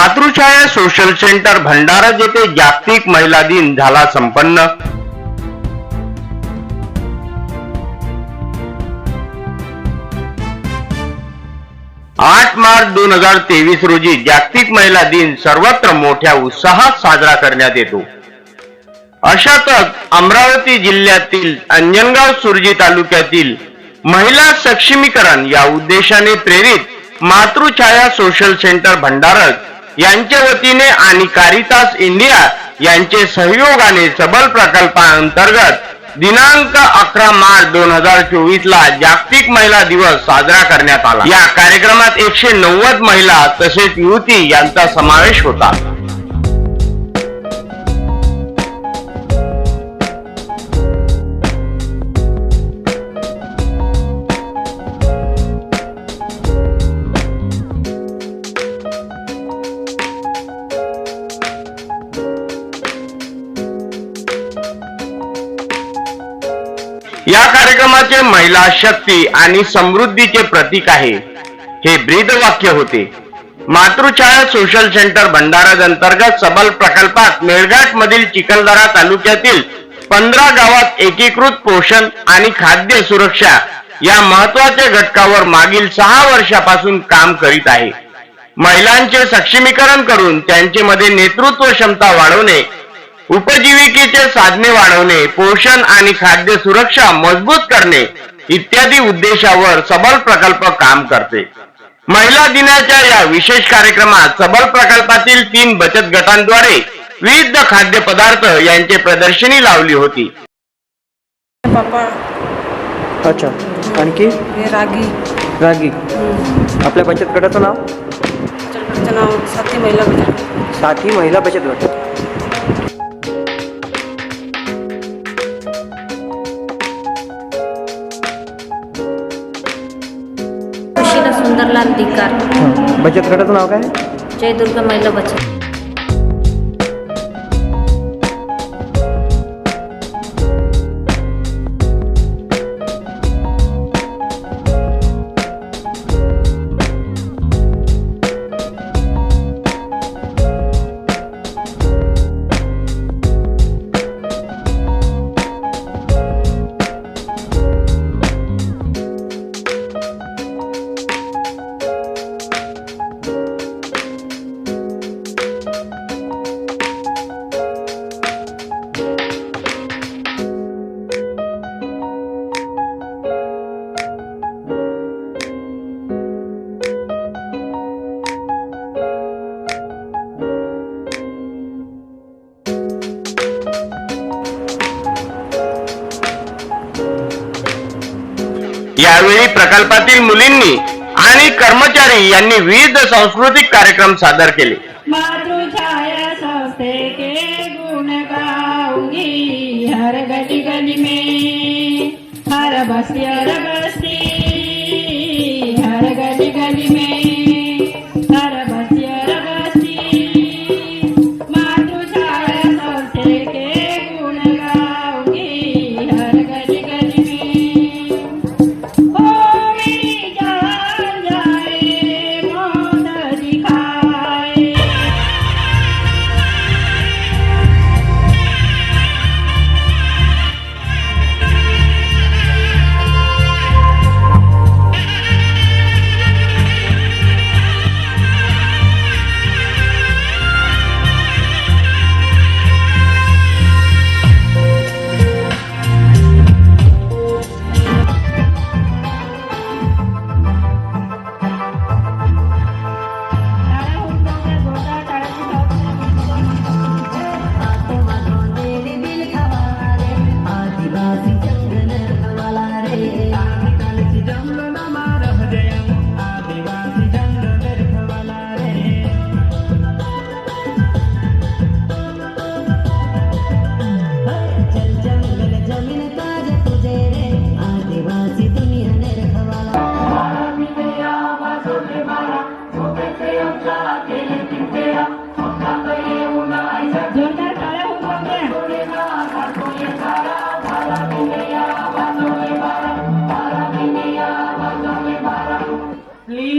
Matrichhaya social centre Bhandara येथे जागतिक महिला दिन झाला संपन्न. आठ मार्च दोन हजार तेवीस रोजी जागतिक महिला दिन सर्वत्र मोठ्या उत्साहात साजरा करण्यात येतो. अशातच अमरावती जिल्ह्यातील अंजनगाव सुरजी तालुक्यातील महिला सक्षमीकरण या उद्देशाने प्रेरित मातृछाया सोशल सेंटर भंडारक यांच्या वतीने आणि कारितास इंडिया यांचे सहयोगाने सबल प्रकल्पाअंतर्गत दिनांक अकरा मार्च दोन हजार चोवीस ला जागतिक महिला दिवस साजरा करण्यात आला. या कार्यक्रमात एकशे नव्वद महिला तसेच युवती यांचा समावेश होता. कार्यक्रमाचे महिला शक्ती आणि समृद्धीचे प्रतीक आहे. हे ब्रीद वाक्य होते. मातृछाया सोशल सेंटर भंडारा अंतर्गत सबल प्रकल्पात मेळघाट मधील चिखलदरा तालुक्यातील पंधरा गावात एकीकृत पोषण आणि खाद्य सुरक्षा या महत्त्वाच्या घटकावर मागील सहा वर्षापासून काम करीत आहे. महिलांचे सक्षमीकरण करून त्यांचे मध्ये नेतृत्व क्षमता वाढवणे उपजीविकेचे साधने वाढवणे पोषण आणि खाद्य सुरक्षा मजबूत करणे इत्यादी उद्देशावर सबल प्रकल्प काम करते. महिला दिनाच्या या विशेष कार्यक्रमात सबल प्रकल्पातील तीन बचत गटांद्वारे विविध खाद्यपदार्थ यांची प्रदर्शनी लावली होती. अच्छा. आणखी? रागी. रागी. आपल्या बचत गटाचं नाव? नाव साथी महिला बचत साथी महिला बचत गट. हं. बचत गटाचं नाव काय? जयदुर्गा महिला बचत यावेळी प्रकल्पातील मुलींनी आणि कर्मचारी यांनी विविध सांस्कृतिक कार्यक्रम सादर केले.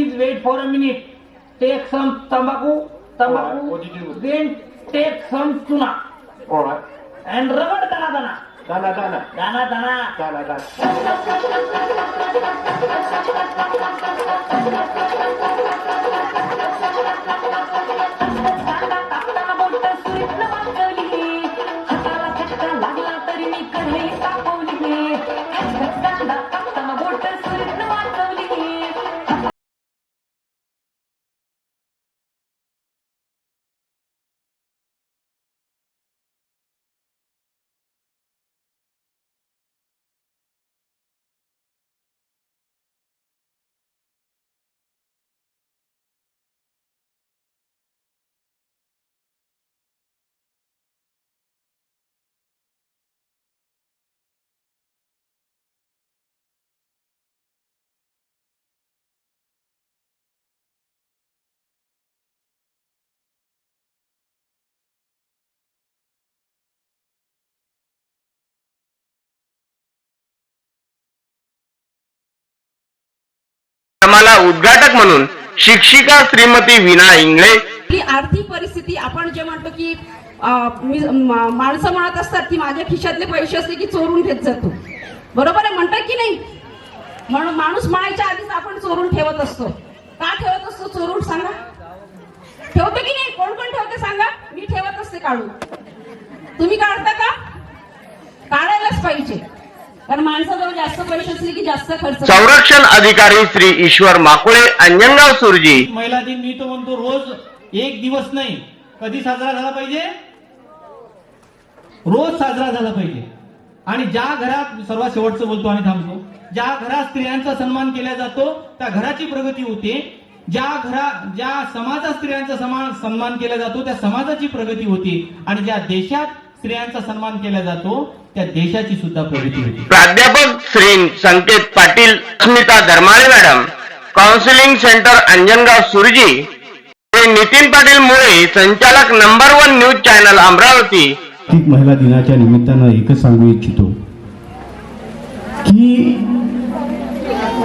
please wait for a minute. Take some tambaku, tambaku, Right. what did you do? then take some tuna All right. and rub it dana dana. Dana, Dana. Dana dana. Dana, Dana. dana, dana. कार्यक्रमाला उद्घाटक म्हणून शिक्षिका श्रीमती विना इंगळे. ही आर्थिक परिस्थिती आपण जे म्हणतो की माणसं म्हणत असतात की माझ्या खिशातले पैसे असले की चोरून घेत जातो. बरोबर आहे म्हणतात की नाही? म्हणून माणूस म्हणायच्या आधीच आपण चोरून ठेवत असतो. का ठेवत असतो चोरून? सांगा. ठेवतो की नाही? कोण कोण ठेवते सांगा? मी ठेवत असते काढून. तुम्ही काढता का? काढायलाच पाहिजे. कारण माणसाजवळ जास्त पैसे असले की जास्त खर्च संरक्षण अधिकारी श्री ईश्वर माकुळे अंजनगाव सुरजी. महिला दिन मी तो म्हणतो रोज एक दिवस नाही कधी साजरा झाला पाहिजे? रोज साजरा झाला पाहिजे. आणि ज्या घरात सर्वात शेवटचं बोलतो आणि थांबतो ज्या घरात स्त्रियांचा सन्मान केला जातो त्या घराची प्रगती होते. ज्या घरा ज्या समाजात स्त्रियांचा समान सन्मान केला जातो त्या समाजाची प्रगती होते. आणि ज्या देशात स्त्रियांचा सन्मान केला जातो त्या देशाची सुद्धा प्रगती होते. प्राध्यापक Shri Sanket Patil Smita Dharmale madam counselling centre Anjangaon Surji हे नितीन पाटील मुळे संचालक number one news channel Amravati. महिला दिनाच्या निमित्तानं एकच सांगू इच्छितो की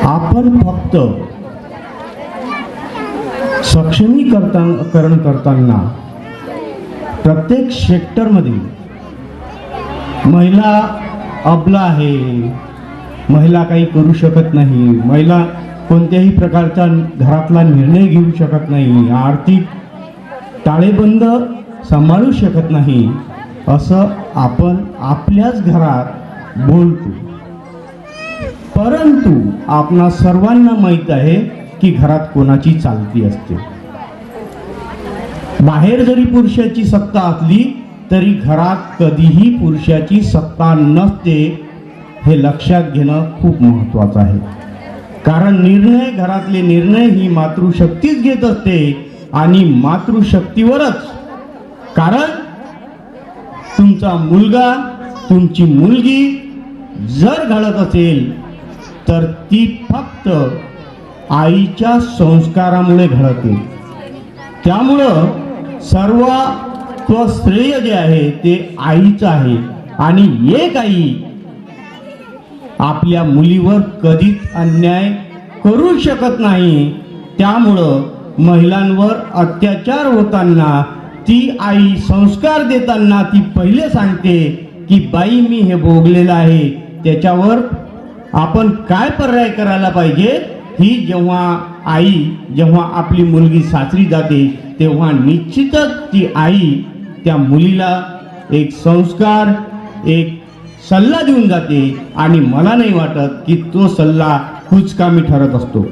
आपण फक्त सक्षमीकरण करताना प्रत्येक सेक्टरमध्ये महिला अबला आहे. महिला काही करू शकत नाही. महिला कोणत्याही प्रकारचा घरातला निर्णय घेऊ शकत नाही. आर्थिक ताळेबंद सांभाळू शकत नाही. असं आपण आपल्याच घरात बोलतो. परंतु आपणा सर्वांना माहीत आहे की घरात कोणाची चालती असते. बाहेर जरी पुरुषाची सत्ता असली तरी घरात कधीही पुरुषाची सत्ता नसते हे लक्षात घेणं खूप महत्वाचं आहे. कारण निर्णय घरातले निर्णय ही मातृशक्तीच घेत असते आणि मातृशक्तीवरच. कारण तुमचा मुलगा तुमची मुलगी जर घडत असेल तर ती फक्त आईच्या संस्कारामुळे घडते. त्यामुळं सर्व श्रेय जे आहे ते आईचं आहे. आणि एक आई आपल्या मुलीवर कधीच अन्याय करू शकत नाही. त्यामुळं महिलांवर अत्याचार होताना ती आई संस्कार देताना ती पहिले सांगते की बाई मी हे भोगलेलं आहे. त्याच्यावर आपण काय पर्याय करायला पाहिजे? ही जेव्हा आई जेव्हा आपली मुलगी सासरी जाते तेव्हा निश्चितच ती आई त्या मुलीला एक संस्कार एक सल्ला देऊन जाते आणि मला नाही वाटत की तो सल्ला कुचकामी ठरत असतो.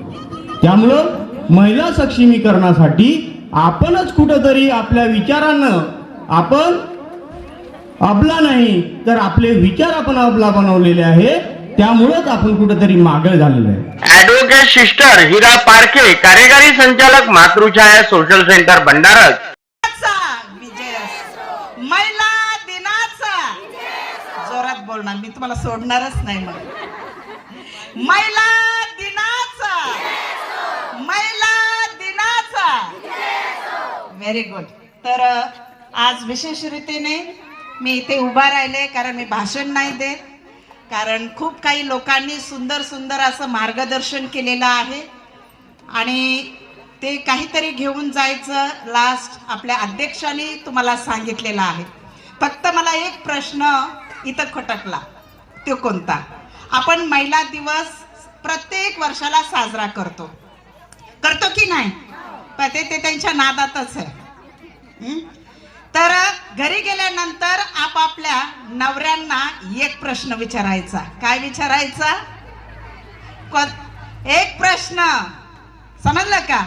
त्यामुळं महिला सक्षमीकरणासाठी आपणच कुठंतरी आपल्या विचारानं आपण अबला नाही तर आपले विचार आपण अबला बनवलेले आहे त्यामुळंच आपण कुठंतरी मागळ झालेलं आहे. ऍडव्होकेट सिस्टर हिरा पारखे कार्यकारी संचालक मातृछाया सोशल सेंटर भंडारा दिनाचा विजय असो. महिला दिनाचा जोरात बोलणार मी तुम्हाला सोडणारच नाही मग महिला दिनाचा. महिला दिनाचा. व्हेरी गुड तर आज विशेष रीतीने मी इथे उभा राहिले कारण मी भाषण नाही देत. कारण खूप काही लोकांनी सुंदर सुंदर असं मार्गदर्शन केलेलं आहे. आणि ते काहीतरी घेऊन जायचं लास्ट आपल्या अध्यक्षांनी तुम्हाला सांगितलेलं आहे. फक्त मला एक प्रश्न इथं खटकला. तो कोणता? आपण महिला दिवस प्रत्येक वर्षाला साजरा करतो. करतो की नाही? ते ते त्यांच्या नादातच आहे. तर घरी गेल्यानंतर आपापल्या नवऱ्यांना एक प्रश्न विचारायचा. काय विचारायचा? एक प्रश्न. समजलं का?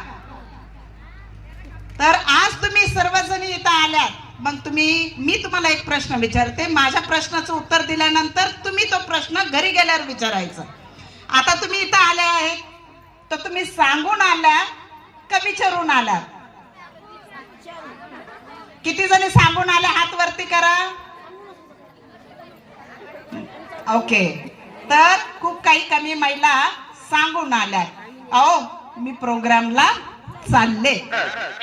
तर आज तुम्ही सर्वजणी इथं आल्यात. मग तुम्ही मी तुम्हाला एक प्रश्न विचारते. माझ्या प्रश्नाचं उत्तर दिल्यानंतर तुम्ही तो प्रश्न घरी गेल्यावर विचारायचा. आता तुम्ही इथं आले आहेत. तर तुम्ही सांगून आल्या का विचारून आला? किती जणी सांगून आल्या हात वरती करा. ओके. तर खूप काही कमी महिला सांगून आल्या. अहो मी प्रोग्रामला चालले.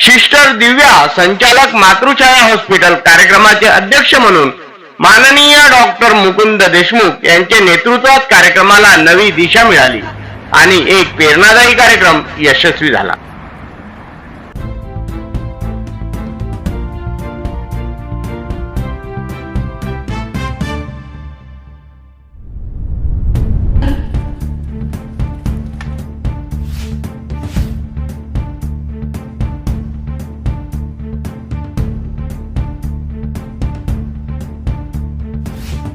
सिस्टर दिव्या संचालक मातृछाया हॉस्पिटल कार्यक्रमाचे अध्यक्ष म्हणून माननीय डॉक्टर मुकुंद देशमुख यांच्या नेतृत्वात कार्यक्रमाला नवी दिशा मिळाली आणि एक प्रेरणादायी कार्यक्रम यशस्वी झाला.